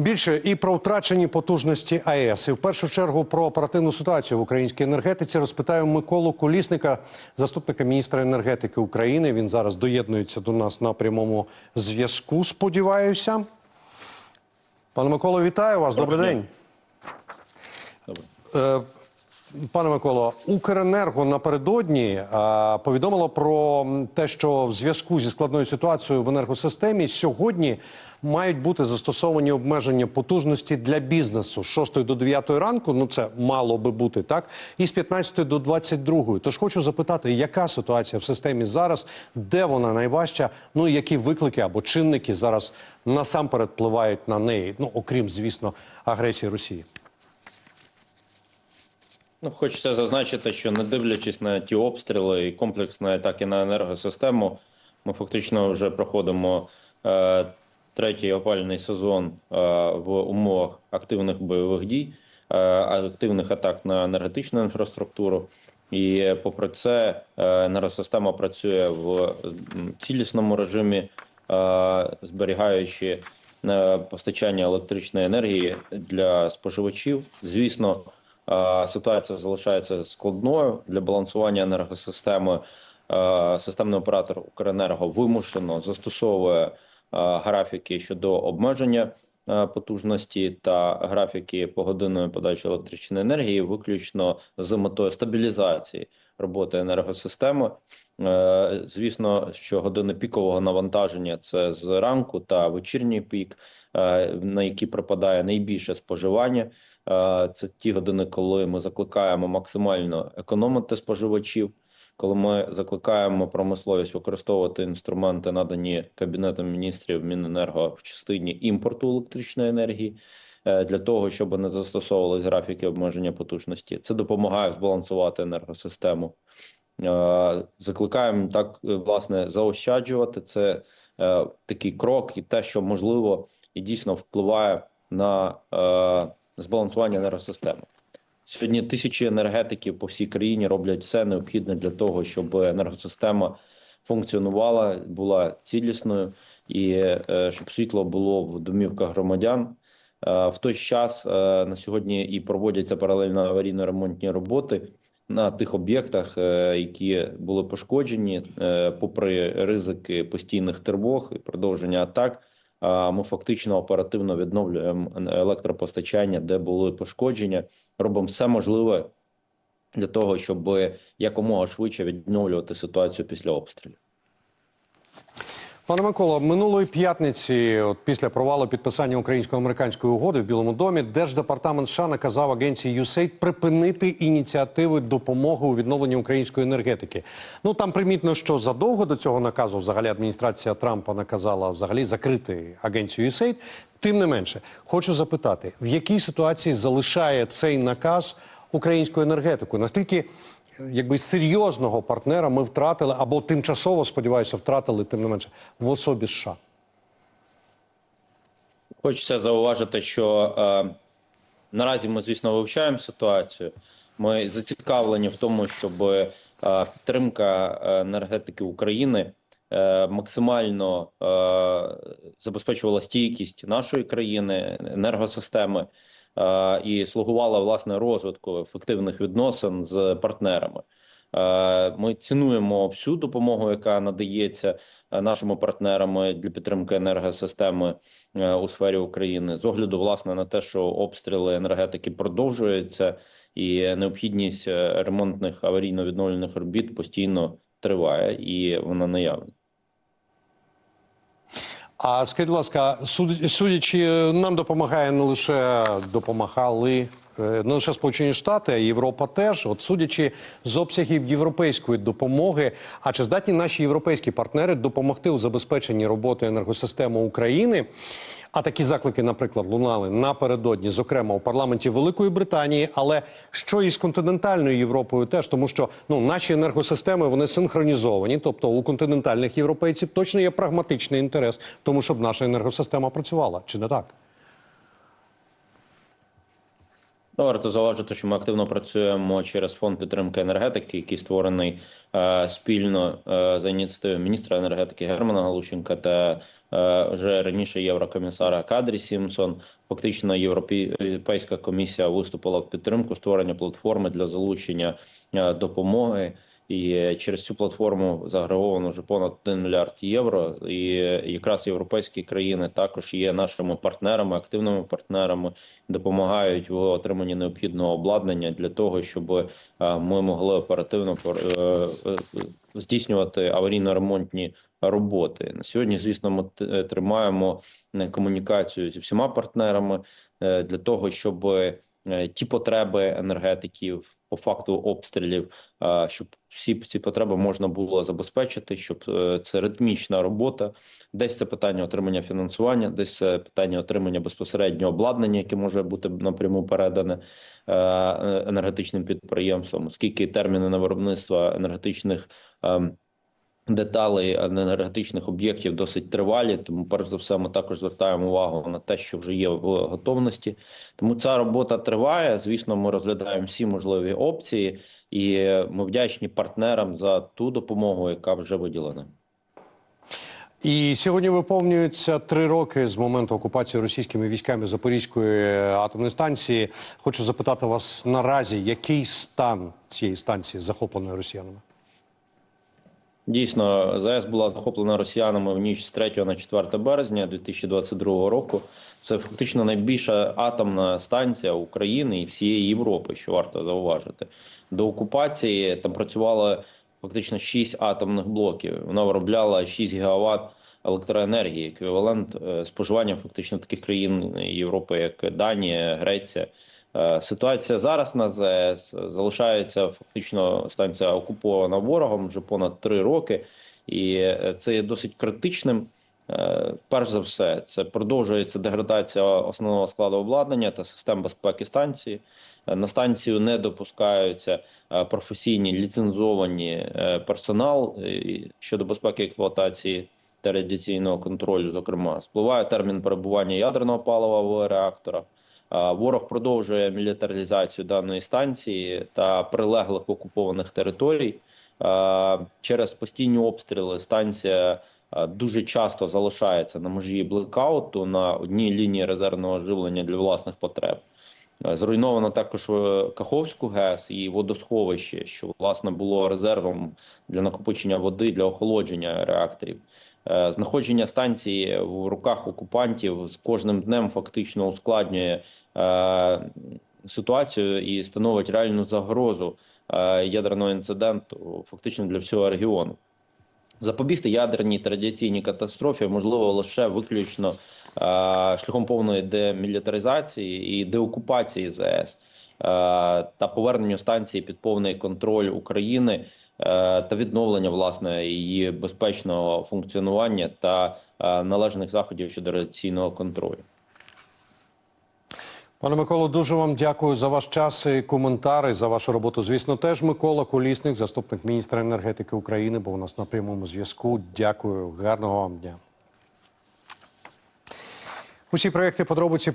Більше і про втрачені потужності АЕС, і в першу чергу про оперативну ситуацію в українській енергетиці розпитаю Миколу Колісника, заступника міністра енергетики України. Він зараз доєднується до нас на прямому зв'язку. Сподіваюся, пане Миколо, вітаю вас. Добрий день. Е, Пане Миколо, Укренерго напередодні е, повідомило про те, що в зв'язку зі складною ситуацією в енергосистемі сьогодні мають бути застосовані обмеження потужності для бізнесу з 6 до 9 ранку. Ну це мало би бути так, і з 15 до 22. Тож хочу запитати, яка ситуація в системі зараз, де вона найважча? Ну і які виклики або чинники зараз насамперед впливають на неї? Ну окрім звісно агресії Росії. Ну, хочеться зазначити, що не дивлячись на ті обстріли і комплексні атаки на енергосистему, ми фактично вже проходимо е, третій опальний сезон е, в умовах активних бойових дій, е, активних атак на енергетичну інфраструктуру. І попри це, е, енергосистема працює в цілісному режимі, е, зберігаючи е, постачання електричної енергії для споживачів. Звісно. Ситуація залишається складною для балансування енергосистеми. Е, Системний оператор Укренерго вимушено застосовує е, графіки щодо обмеження е, потужності та графіки погодинної подачі електричної енергії, виключно з метою стабілізації роботи енергосистеми. Звісно, що години пікового навантаження це зранку та вечірній пік, на які припадає найбільше споживання. Е, Це ті години, коли ми закликаємо максимально економити споживачів, коли ми закликаємо промисловість використовувати інструменти, надані Кабінетом міністрів Міненерго в частині імпорту електричної енергії, е, для того, щоб не застосовувались графіки обмеження потужності. Це допомагає збалансувати енергосистему. Е, Закликаємо так, власне, заощаджувати. Це такий крок, і те, що можливо і дійсно впливає на збалансування енергосистеми. Сьогодні тисячі енергетиків по всій країні роблять все необхідне для того, щоб енергосистема функціонувала, була цілісною і е, щоб світло було в домівках громадян. Е, В той час е, на сьогодні і проводяться паралельно аварійно-ремонтні роботи на тих об'єктах, які були пошкоджені, попри ризики постійних тривог і продовження атак. Ми фактично оперативно відновлюємо електропостачання, де були пошкодження. Робимо все можливе для того, щоб якомога швидше відновлювати ситуацію після обстрілів. Пане Миколо, минулої п'ятниці, от після провалу підписання українсько-американської угоди в Білому домі, Держдепартамент США наказав агенції USAID припинити ініціативи допомоги у відновленні української енергетики. Ну там примітно, що задовго до цього наказу, взагалі, адміністрація Трампа наказала взагалі закрити агенцію USAID. Тим не менше, хочу запитати, в якій ситуації залишає цей наказ українську енергетику? Наскільки якби серйозного партнера ми втратили або тимчасово сподіваюся, втратили тим не менше в особі США. Хочеться зауважити, що е, наразі ми, звісно, вивчаємо ситуацію. Ми зацікавлені в тому, щоб е, підтримка енергетики України е, максимально е, забезпечувала стійкість нашої країни, енергосистеми е, і слугувала власне розвитку ефективних відносин з партнерами. Е, Ми цінуємо всю допомогу, яка надається е, нашими партнерами для підтримки енергосистеми е, у сфері України, з огляду власне на те, що обстріли енергетики продовжуються, і необхідність е, ремонтних аварійно-відновлених робіт постійно триває і вона наявна. А скажіть, будь ласка, суд- судячи, нам допомагає не лише допомагали е, не лише Сполучені Штати, а Європа теж. От судячи з обсягів європейської допомоги, а чи здатні наші європейські партнери допомогти у забезпеченні роботи енергосистеми України? А такі заклики, наприклад, лунали напередодні, зокрема у парламенті Великої Британії, але що із континентальною Європою теж, тому що ну наші енергосистеми вони синхронізовані, тобто у континентальних європейців точно є прагматичний інтерес, тому щоб наша енергосистема працювала, чи не так? Ну, Варто зауважити, що ми активно працюємо через фонд підтримки енергетики, який створений е, спільно е, за ініціативою міністра енергетики Германа Галущенка та е, вже раніше єврокомісара Кадрі Сімсон. Фактично, Європейська комісія виступила в підтримку створення платформи для залучення е, допомоги. І через цю платформу заграговано вже понад 1 мільярд євро. І якраз європейські країни також є нашими партнерами, активними партнерами, допомагають в отриманні необхідного обладнання для того, щоб е, ми могли оперативно е, е, здійснювати аварійно-ремонтні роботи. На сьогодні, звісно, ми тримаємо комунікацію зі всіма партнерами для того, щоб ті потреби енергетиків по факту обстрілів, щоб всі ці потреби можна було забезпечити, щоб е, це ритмічна робота. Десь це питання отримання фінансування, десь це питання отримання безпосереднього обладнання, яке може бути напряму передане е, е, енергетичним підприємствам, оскільки терміни на виробництво енергетичних. Деталей енергетичних об'єктів досить тривалі, тому перш за все ми також звертаємо увагу на те, що вже є в готовності. Тому ця робота триває. Звісно, ми розглядаємо всі можливі опції, і ми вдячні партнерам за ту допомогу, яка вже виділена. І сьогодні виповнюється три роки з моменту окупації російськими військами Запорізької атомної станції. Хочу запитати вас наразі, який стан цієї станції захопленої росіянами? Дійсно, ЗАЕС була захоплена росіянами в ніч з 3 на 4 березня 2022 року. Це фактично найбільша атомна станція України і всієї Європи, що варто зауважити. До окупації там працювало фактично 6 атомних блоків. Вона виробляла 6 гігаватт електроенергії, еквівалент е, споживання фактично таких країн Європи, як Данія, Греція. Е, Ситуація зараз на ЗАЕС залишається фактично станція окупована ворогом вже понад три роки, і е, це є досить критичним. Е, Перш за все, це продовжується деградація основного складу обладнання та систем безпеки станції. Е, На станцію не допускаються е, професійні ліцензовані е, персонал е, щодо безпеки експлуатації та радіаційного контролю. Зокрема, спливає термін перебування ядерного палива в реакторах. А, Ворог продовжує мілітаризацію даної станції та прилеглих окупованих територій. Через постійні обстріли станція дуже часто залишається на межі блекауту на одній лінії резервного живлення для власних потреб. Е, Зруйновано також е, Каховську ГЕС і водосховище, що власне було резервом для накопичення води для охолодження реакторів. Е, Знаходження станції в руках окупантів з кожним днем фактично ускладнює е, ситуацію і становить реальну загрозу е, ядерного інциденту фактично для всього регіону. Запобігти ядерній та радіаційній катастрофі можливо лише виключно шляхом повної демілітаризації і деокупації е, та поверненню станції під повний контроль України та відновлення власне її безпечного функціонування та е, належних заходів щодо радіаційного контролю. Пане Миколо, дуже вам дякую за ваш час і коментари за вашу роботу. Звісно, теж Микола Колісник, заступник міністра енергетики України, був у нас на прямому зв'язку. Дякую, гарного вам дня. Усі проекти подробиці.